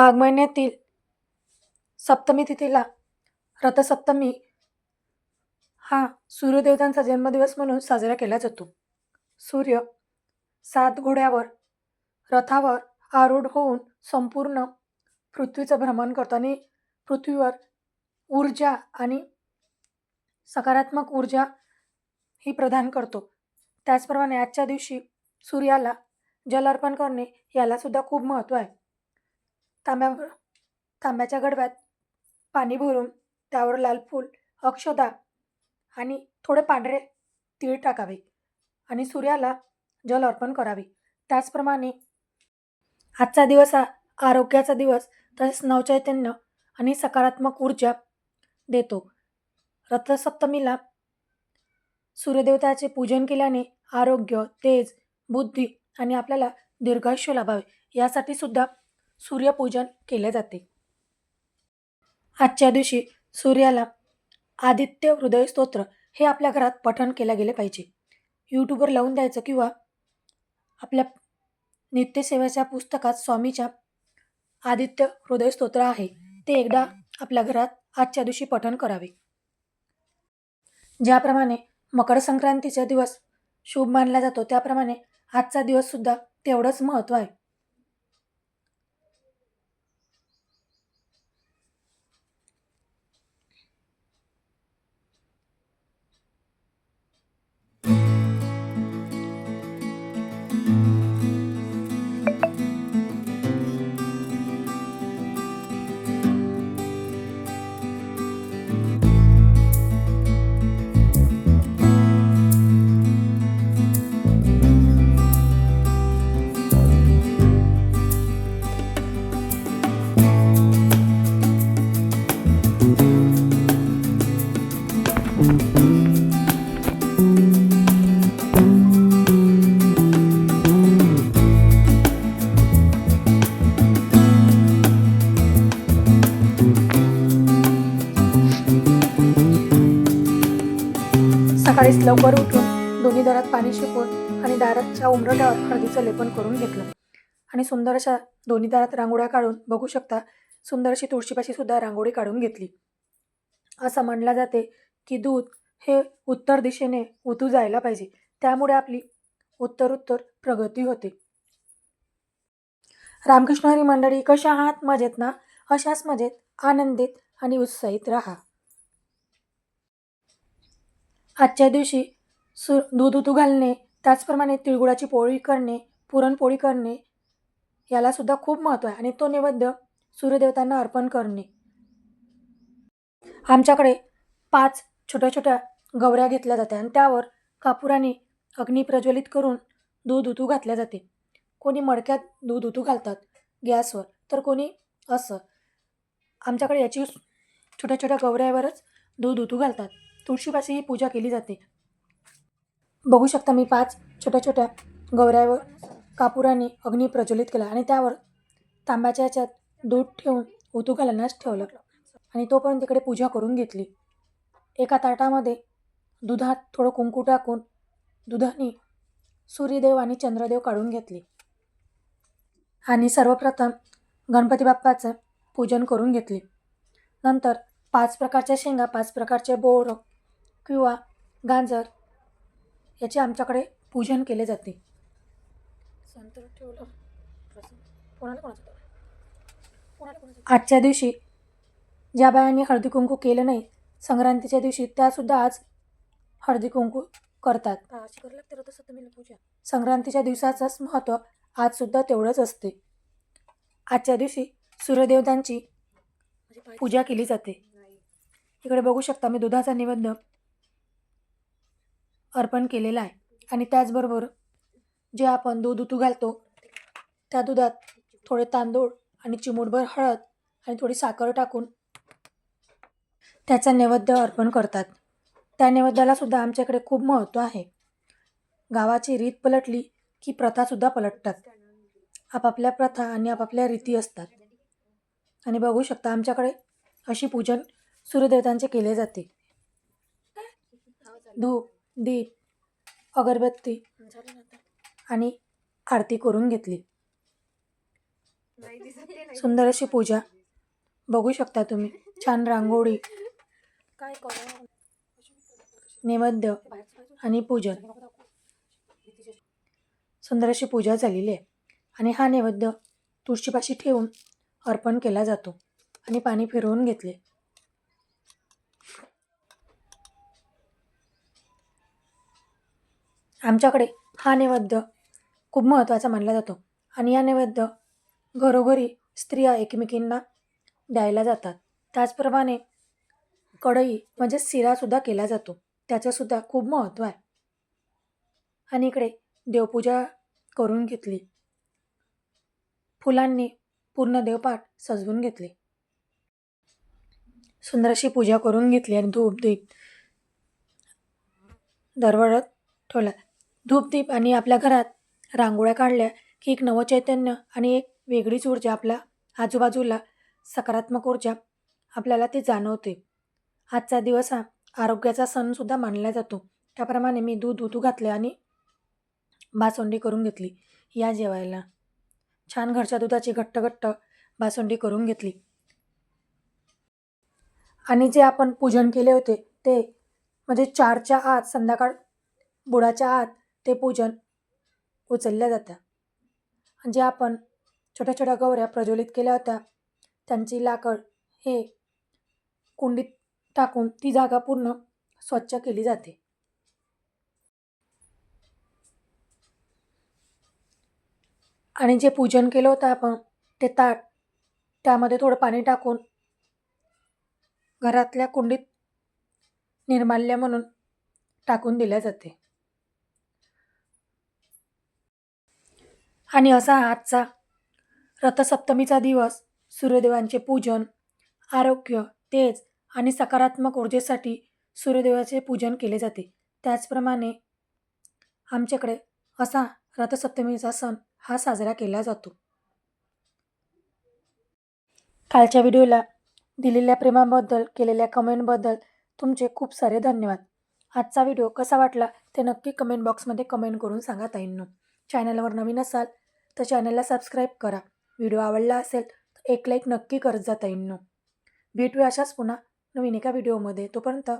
माघ महिन्यातील सप्तमी तिथीला रथसप्तमी हा सूर्यदेवतांचा जन्मदिवस म्हणून साजरा केला जातो. सूर्य सात घोड्यावर रथावर आरूढ होऊन संपूर्ण पृथ्वीचं भ्रमण करतो आणि पृथ्वीवर ऊर्जा आणि सकारात्मक ऊर्जा ही प्रदान करतो. त्याचप्रमाणे आजच्या दिवशी सूर्याला जल अर्पण करणे यालासुद्धा खूप महत्त्व आहे. तांब्या तांब्याच्या गडव्यात पाणी भरून त्यावर लाल फूल अक्षदा आणि थोडे पांढरे तीळ टाकावे आणि सूर्याला जल अर्पण करावे. त्याचप्रमाणे आजचा दिवस हा आरोग्याचा दिवस तसेच नवचैतन्य आणि सकारात्मक ऊर्जा देतो. रथसप्तमीला सूर्यदेवताचे पूजन केल्याने आरोग्य तेज बुद्धी आणि आपल्याला दीर्घायुष्य लाभावे. यासाठी सुद्धा सूर्यपूजन केले जाते. आजच्या दिवशी सूर्याला आदित्य हृदय स्तोत्र हे आपल्या घरात पठण केलं गेले पाहिजे. यूट्यूबवर लावून द्यायचं किंवा आपल्या नित्यसेवेच्या पुस्तकात स्वामीच्या आदित्य हृदय स्तोत्र आहे ते एकदा आपल्या घरात आजच्या दिवशी पठण करावे. ज्याप्रमाणे मकर संक्रांतीचा दिवस शुभ मानला जातो त्याप्रमाणे आजचा दिवससुद्धा तेवढंच महत्त्व आहे. सकाळीच लवकर उठून दोन्ही दारात पाणी शिकवून आणि दाराच्या उमरट्यावर हळदीचं लेपन करून घेतलं. आणि सुंदर अशा दोन्ही दारात रांगोळ्या काढून बघू शकता सुंदर अशी तुळशीपाशी सुद्धा रांगोळी काढून घेतली. असं म्हणलं जाते की दूध हे उत्तर दिशेने उतू जायला पाहिजे. त्यामुळे आपली उत्तरोत्तर प्रगती होते. रामकृष्ण हरी मंडळी कशा आहात? मजेत ना? अशाच मजेत आनंदित आणि उत्साहित राहा. आजच्या दिवशी सु दूध उतू घालणे त्याचप्रमाणे तिळगुळाची पोळी करणे पुरणपोळी करणे यालासुद्धा खूप महत्त्व आहे आणि तो नैवेद्य सूर्यदेवतांना अर्पण करणे. आमच्याकडे पाच छोट्या छोट्या गवऱ्या घेतल्या जातात आणि त्यावर कापुराने अग्नी प्रज्वलित करून दूध उतू घातल्या जाते. कोणी मडक्यात दूध उतू घालतात गॅसवर तर कोणी असं. आमच्याकडे याची छोट्या छोट्या गवऱ्यावरच दूध उतू घालतात. तुळशीपाशी ही पूजा केली जाते. बघू शकता मी पाच छोट्या छोट्या गवऱ्यावर कापुराने अग्नी प्रज्वलित केला आणि त्यावर तांब्याच्या याच्यात दूध ठेवून उतू घालण्यास ठेवलं. आणि तोपर्यंत तिकडे पूजा करून घेतली. एका ताटामध्ये दुधात थोडं कुंकू टाकून दुधाने सूर्यदेव आणि चंद्रदेव काढून घेतले. आणि सर्वप्रथम गणपती बाप्पाचं पूजन करून घेतले. नंतर पाच प्रकारच्या शेंगा पाच प्रकारचे बोर किंवा गाजर याचे आमच्याकडे पूजन केले जाते. आजच्या दिवशी ज्या बायांनी हळदी कुंकू केलं नाही संक्रांतीच्या दिवशी त्यासुद्धा आज हळदी कुंकू करतात. संक्रांतीच्या दिवसाचंच महत्त्व आजसुद्धा तेवढंच असते. आजच्या दिवशी सूर्यदेवतांची पूजा केली जाते. इकडे बघू शकता मी दुधाचा निवेद्य अर्पण केलेला आहे. आणि त्याचबरोबर जे आपण दूध उतू घालतो त्या दुधात थोडे तांदूळ आणि चिमूटभर हळद आणि थोडी साखर टाकून त्याचा नैवेद्य अर्पण करतात. त्या नैवेद्याला सुद्धा आमच्याकडे खूप महत्त्व आहे. गावाची रीत पलटली की प्रथासुद्धा पलटतात. आपापल्या प्रथा आणि आपापल्या रीती असतात. आणि बघू शकता आमच्याकडे अशी पूजन सूर्यदेवतांचे केले जाते. धूप दीप अगरबत्ती आणि आरती करून घेतली. सुंदर अशी पूजा. बघू शकता तुम्ही. छान रांगोळी. काय करू नैवेद्य आणि पूजन. सुंदर अशी पूजा झालेली आहे. आणि हा नैवेद्य तुळशीपाशी ठेवून अर्पण केला जातो. आणि पाणी फिरवून घेतले. आमच्याकडे हा नैवेद्य खूप महत्त्वाचा मानला जातो आणि या नैवेद्य घरोघरी स्त्रिया एकमेकींना द्यायला जातात. त्याचप्रमाणे कढई म्हणजे शिरासुद्धा केला जातो. त्याचंसुद्धा खूप महत्त्व आहे. आणि इकडे देवपूजा करून घेतली. फुलांनी पूर्ण देवपाठ सजवून घेतले. सुंदर अशी पूजा करून घेतली आणि धूप दीप दरवळत ठेवला. धूपदीप आणि आपल्या घरात रांगोळ्या काढल्या की एक नवचैतन्य आणि एक वेगळीच ऊर्जा आपल्या आजूबाजूला सकारात्मक ऊर्जा आपल्याला ती जाणवते. आजचा दिवस हा आरोग्याचा सणसुद्धा मानला जातो. त्याप्रमाणे मी दूध उतू घातले आणि बासुंडी करून घेतली. या जेवायला. छान घरच्या दुधाची घट्ट घट्ट बासुंडी करून घेतली. आणि जे आपण पूजन केले होते ते म्हणजे चारच्या आत संध्याकाळ बुडाच्या आत ते पूजन उचलल्या जातं जे आपण छोट्या छोट्या गौऱ्या प्रज्वलित केल्या होत्या त्यांची लाकड हे कुंडीत टाकून ती जागा पूर्ण स्वच्छ केली जाते. आणि जे पूजन केलं होतं आपण ते ताट त्यामध्ये थोडं पाणी टाकून घरातल्या कुंडीत निर्माल्य म्हणून टाकून दिल्या जाते. आणि असा आजचा रथसप्तमीचा दिवस सूर्यदेवांचे पूजन आरोग्य तेज आणि सकारात्मक ऊर्जेसाठी सूर्यदेवाचे पूजन केले जाते. त्याचप्रमाणे आमच्याकडे असा रथसप्तमीचा सण हा साजरा केला जातो. कालच्या व्हिडिओला दिलेल्या प्रेमाबद्दल केलेल्या कमेंटबद्दल तुमचे खूप सारे धन्यवाद. आजचा व्हिडिओ कसा वाटला ते नक्की कमेंट बॉक्समध्ये कमेंट करून सांगा ताईंनो. चॅनलवर नवीन असाल तर चॅनलला सबस्क्राईब करा. व्हिडिओ आवडला असेल तर एक लाईक नक्की करत जा ताईंनो. भेटूया अशाच पुन्हा नवीन एका व्हिडिओमध्ये. तोपर्यंत.